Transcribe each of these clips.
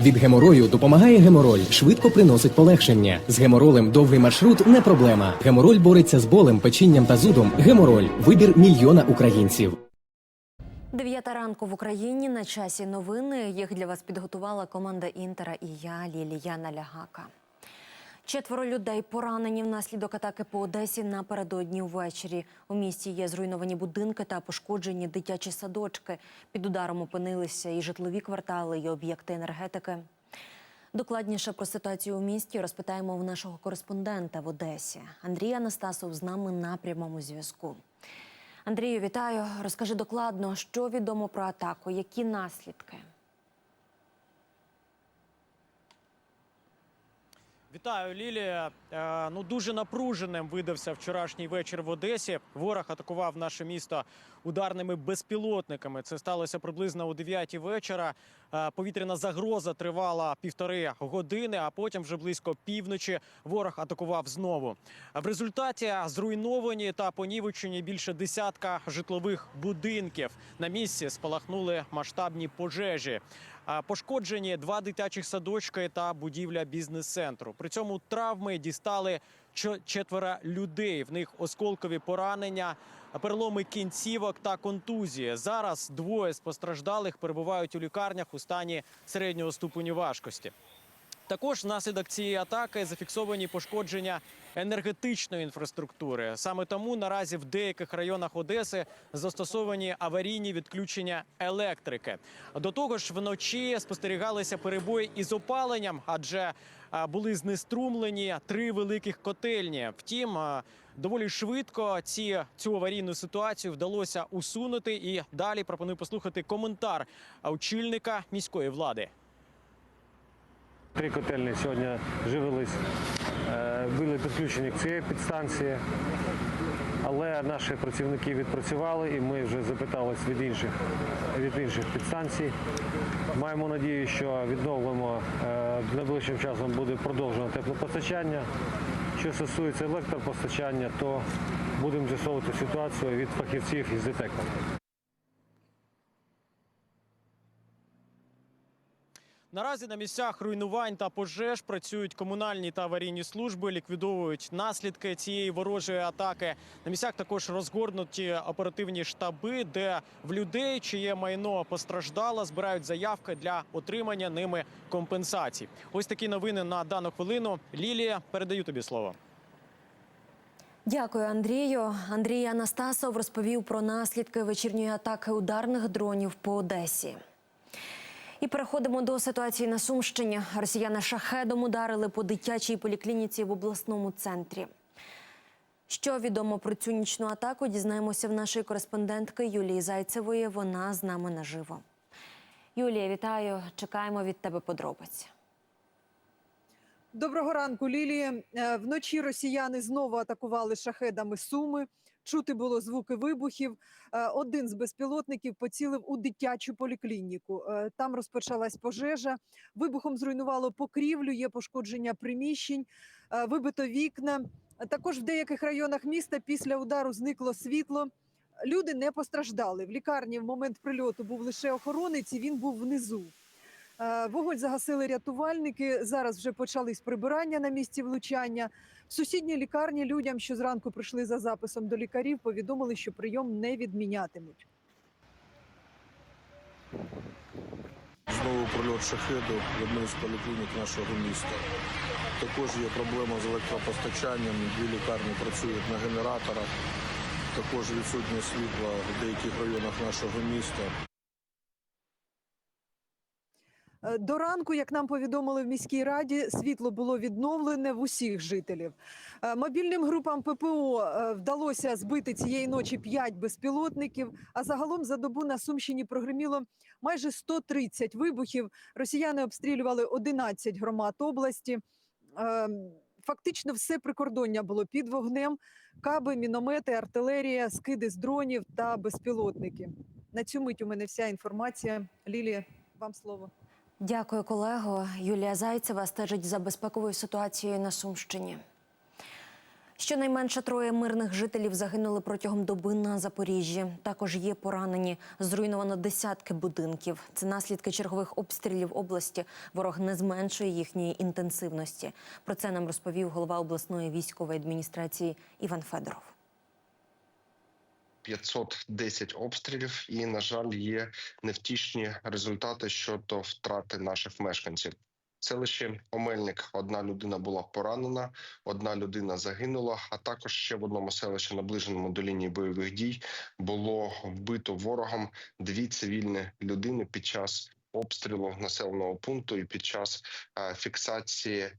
Від геморою допомагає гемороль, швидко приносить полегшення. З геморолем довгий маршрут не проблема. Гемороль бореться з болем, печінням та зудом. Гемороль вибір мільйона українців. Дев'ята ранку в Україні на часі новини. Їх для вас підготувала команда Інтера і я, Лілія Лягака. Четверо людей поранені внаслідок атаки по Одесі напередодні ввечері. У місті є зруйновані будинки та пошкоджені дитячі садочки. Під ударом опинилися і житлові квартали, і об'єкти енергетики. Докладніше про ситуацію у місті розпитаємо в нашого кореспондента в Одесі. Андрій Анастасов з нами на прямому зв'язку. Андрію, вітаю. Розкажи докладно, що відомо про атаку, які наслідки. Вітаю, Лілія. Е, Ну дуже напруженим видався вчорашній вечір в Одесі. Ворог атакував наше місто ударними безпілотниками. Це сталося приблизно о 9 вечора. Е, Повітряна загроза тривала півтори години, а потім вже близько півночі ворог атакував знову. В результаті зруйновані та понівечені більше десятка житлових будинків. На місці спалахнули масштабні пожежі. А, Пошкоджені два дитячих садочки та будівля бізнес-центру. При цьому травми дістали четверо людей. В них осколкові поранення, переломи кінцівок та контузії. Зараз двоє з постраждалих перебувають у лікарнях у стані середнього ступеню важкості. Також внаслідок цієї атаки зафіксовані пошкодження енергетичної інфраструктури. Саме тому наразі в деяких районах Одеси застосовані аварійні відключення електрики. До того ж, вночі спостерігалися перебої із опаленням, адже були знеструмлені три великих котельні. Втім, доволі швидко ці цю аварійну ситуацію вдалося усунути. І далі пропоную послухати коментар очільника міської влади. Три котельні сьогодні живились, е, були підключені к цієї підстанції, але наші працівники відпрацювали і ми вже запитались від інших, від інших підстанцій. Маємо надію, що відновимо е, найближчим часом буде продовжено теплопостачання. Що стосується електропостачання, то будемо з'ясовувати ситуацію від фахівців із ДТЕКу. Наразі на місцях руйнувань та пожеж працюють комунальні та аварійні служби, ліквідовують наслідки цієї ворожої атаки. На місцях також розгорнуті оперативні штаби, де в людей, чиє майно постраждало, збирають заявки для отримання ними компенсацій. Ось такі новини на дану хвилину. Лілія, передаю тобі слово. Дякую, Андрію. Андрій Анастасов розповів про наслідки вечірньої атаки ударних дронів по Одесі. І переходимо до ситуації на Сумщині. Росіяни шахедом ударили по дитячій поліклініці в обласному центрі. Що відомо про цю нічну атаку, дізнаємося в нашої кореспондентки Юлії Зайцевої. Вона з нами наживо. Юлія, вітаю. Чекаємо від тебе подробиць. Доброго ранку, Лілії. Е, Вночі росіяни знову атакували шахедами Суми. Чути було звуки вибухів. Е, Один з безпілотників поцілив у дитячу поліклініку. Е, Там розпочалась пожежа. Вибухом зруйнувало покрівлю, є пошкодження приміщень, е, вибито вікна. Також в деяких районах міста після удару зникло світло. Люди не постраждали. В лікарні в момент прильоту був лише охоронець, і він був внизу. Вогонь загасили рятувальники. Зараз вже почались прибирання на місці влучання. В сусідній лікарні людям, що зранку прийшли за записом до лікарів, повідомили, що прийом не відмінятимуть. Знову прильот шахеду в одну з поліклінік нашого міста. Також є проблема з електропостачанням. Дві лікарні працюють на генераторах. Також відсутнє світла в деяких районах нашого міста. Е, До ранку, як нам повідомили в міській раді, світло було відновлене в усіх жителів. Е, Мобільним групам ППО е, вдалося збити цієї ночі 5 безпілотників. А загалом за добу на Сумщині прогреміло майже 130 вибухів. Росіяни обстрілювали 11 громад області. Фактично все прикордоння було під вогнем: каби, міномети, артилерія, скиди з дронів та безпілотники. На цю мить у мене вся інформація. Лілія, вам слово. Дякую, колего. Юлія Зайцева стежить за безпековою ситуацією на Сумщині. Щонайменше троє мирних жителів загинули протягом доби на Запоріжжі. Також є поранені. Зруйновано десятки будинків. Це наслідки чергових обстрілів області. Ворог не зменшує їхньої інтенсивності. Про це нам розповів голова обласної військової адміністрації Іван Федоров. 510 обстрілів, і на жаль, є невтішні результати щодо втрати наших мешканців. В селищі Омельник одна людина була поранена, одна людина загинула. А також ще в одному селищі, наближеному до лінії бойових дій, було вбито ворогом дві цивільні людини під час обстрілу населеного пункту і під час е, фіксації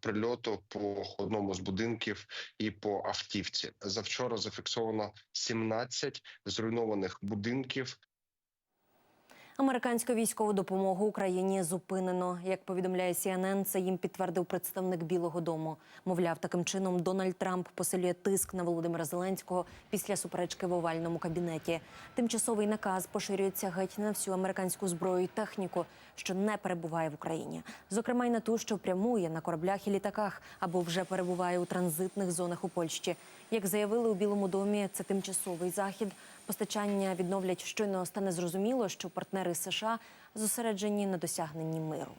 прильоту по одному з будинків і по автівці. Завчора зафіксовано 17 зруйнованих будинків Американську військову допомогу Україні зупинено. Як повідомляє CNN, це їм підтвердив представник Білого Дому. Мовляв, таким чином Дональд Трамп посилює тиск на Володимира Зеленського після суперечки в овальному кабінеті. Тимчасовий наказ поширюється геть на всю американську зброю і техніку, що не перебуває в Україні, зокрема й на ту, що прямує на кораблях і літаках або вже перебуває у транзитних зонах у Польщі. Як заявили у Білому домі, це тимчасовий захід. Постачання відновлять щойно стане зрозуміло, що партнери США зосереджені на досягненні миру.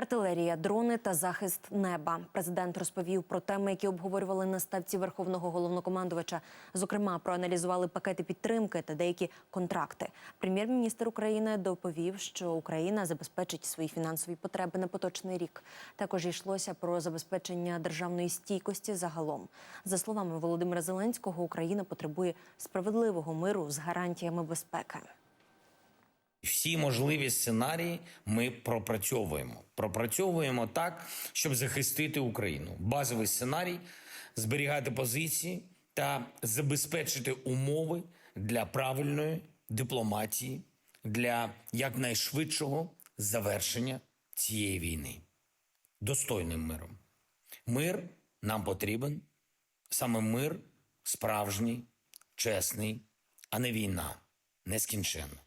Артилерія, дрони та захист неба. Президент розповів про теми, які обговорювали на ставці верховного головнокомандувача. Зокрема, проаналізували пакети підтримки та деякі контракти. Прем'єр-міністр України доповів, що Україна забезпечить свої фінансові потреби на поточний рік. Також йшлося про забезпечення державної стійкості загалом. За словами Володимира Зеленського, Україна потребує справедливого миру з гарантіями безпеки. Всі можливі сценарії ми пропрацьовуємо. Пропрацьовуємо так, щоб захистити Україну. Базовий сценарій зберігати позиції та забезпечити умови для правильної дипломатії, для якнайшвидшого завершення цієї війни достойним миром. Мир нам потрібен, саме мир справжній, чесний, а не війна, нескінченна.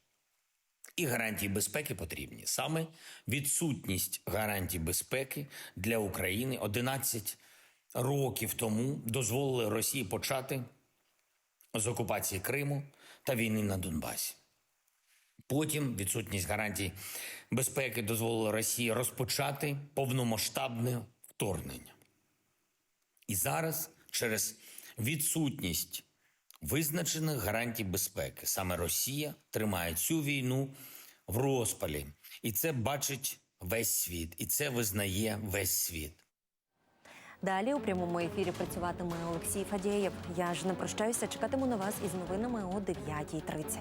І гарантії безпеки потрібні. Саме відсутність гарантій безпеки для України 11 років тому дозволили Росії почати з окупації Криму та війни на Донбасі. Потім відсутність гарантій безпеки дозволила Росії розпочати повномасштабне вторгнення. І зараз через відсутність визначених гарантій безпеки саме Росія тримає цю війну в розпалі, і це бачить весь світ, і це визнає весь світ. Далі у прямому ефірі працюватиме Олексій Фадєєв. Я ж не прощаюся. Чекатиму на вас із новинами о 9.30.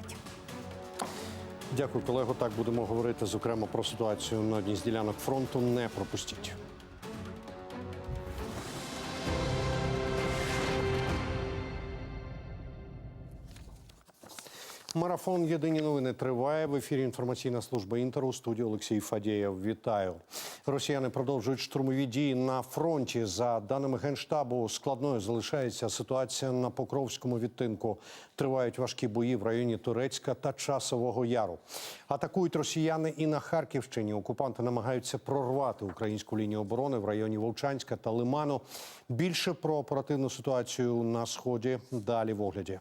Дякую, колего. Так будемо говорити зокрема про ситуацію на одній з ділянок фронту. Не пропустіть. Марафон Єдині новини триває. В ефірі інформаційна служба інтеру. У студії Олексій Фадєєв. Вітаю. Росіяни продовжують штурмові дії на фронті. За даними генштабу, складною залишається ситуація на Покровському відтинку. Тривають важкі бої в районі Турецька та Часового Яру. Атакують росіяни і на Харківщині. Окупанти намагаються прорвати українську лінію оборони в районі Вовчанська та Лиману. Більше про оперативну ситуацію на сході далі в огляді.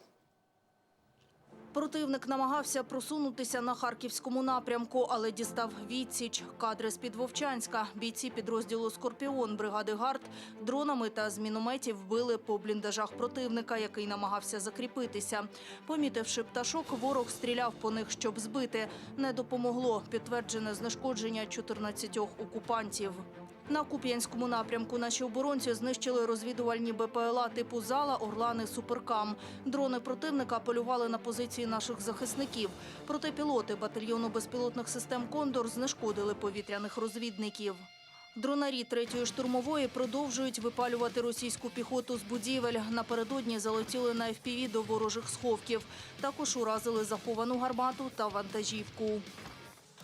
Противник намагався просунутися на харківському напрямку, але дістав відсіч. Кадри з під Вовчанська. Бійці підрозділу Скорпіон бригади ГАРД дронами та з мінометів вбили по бліндажах противника, який намагався закріпитися. Помітивши пташок, ворог стріляв по них, щоб збити. Не допомогло. Підтверджене знешкодження 14 окупантів. На Куп'янському напрямку наші оборонці знищили розвідувальні БПЛА типу «Зала», «Орлани», «Суперкам». Дрони противника полювали на позиції наших захисників. Проте пілоти батальйону безпілотних систем «Кондор» знешкодили повітряних розвідників. Дронарі третьої штурмової продовжують випалювати російську піхоту з будівель. Напередодні залетіли на FPV до ворожих сховків. Також уразили заховану гармату та вантажівку.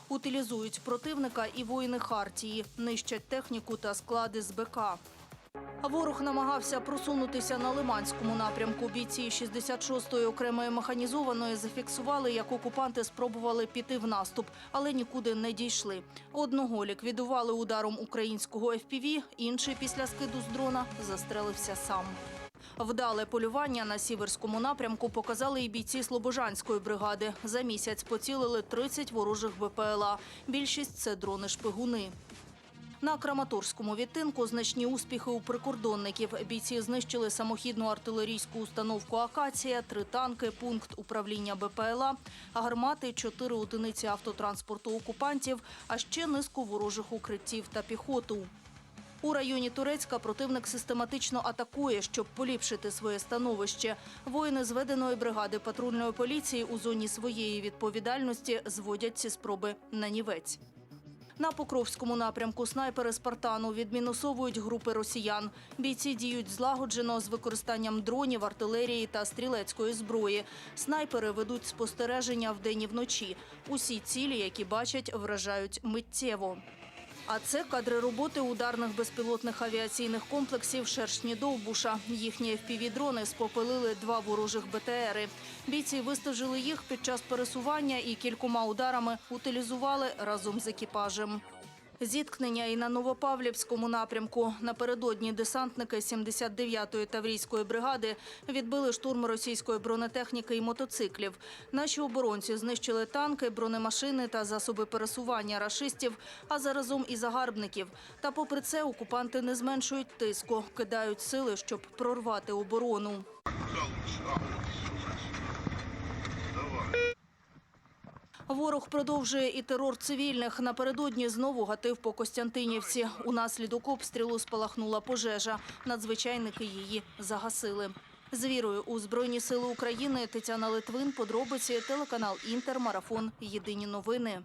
Утилізують противника і воїни Хартії, нищать техніку та склади з БК. Ворог намагався просунутися на Лиманському напрямку. Бійці 66-ї окремої механізованої зафіксували, як окупанти спробували піти в наступ, але нікуди не дійшли. Одного ліквідували ударом українського FPV, інший після скиду з дрона застрелився сам. Вдале полювання на сіверському напрямку показали і бійці Слобожанської бригади. За місяць поцілили 30 ворожих БПЛА. Більшість – це дрони-шпигуни. На Краматорському відтинку значні успіхи у прикордонників. Бійці знищили самохідну артилерійську установку «Акація», три танки, пункт управління БПЛА, гармати, чотири одиниці автотранспорту окупантів, а ще низку ворожих укриттів та піхоту. У районі Турецька противник систематично атакує, щоб поліпшити своє становище. Воїни зведеної бригади патрульної поліції у зоні своєї відповідальності зводять ці спроби на нівець. На Покровському напрямку снайпери Спартану відмінусовують групи росіян. Бійці діють злагоджено з використанням дронів, артилерії та стрілецької зброї. Снайпери ведуть спостереження вдень і вночі. Усі цілі, які бачать, вражають миттєво. А це кадри роботи ударних безпілотних авіаційних комплексів «Шершні Довбуша». Їхні FPV-дрони спопилили два ворожих БТРи. Бійці вистежили їх під час пересування і кількома ударами утилізували разом з екіпажем. Зіткнення і на Новопавлівському напрямку. Напередодні десантники 79-ї таврійської бригади відбили штурм російської бронетехніки і мотоциклів. Наші оборонці знищили танки, бронемашини та засоби пересування рашистів, а заразом і загарбників. Та попри це окупанти не зменшують тиску, кидають сили, щоб прорвати оборону. Ворог продовжує і терор цивільних. Напередодні знову гатив по Костянтинівці. Унаслідок обстрілу спалахнула пожежа. Надзвичайники її загасили. З вірою у Збройні сили України Тетяна Литвин, подробиці, телеканал Інтер, Марафон, Єдині новини.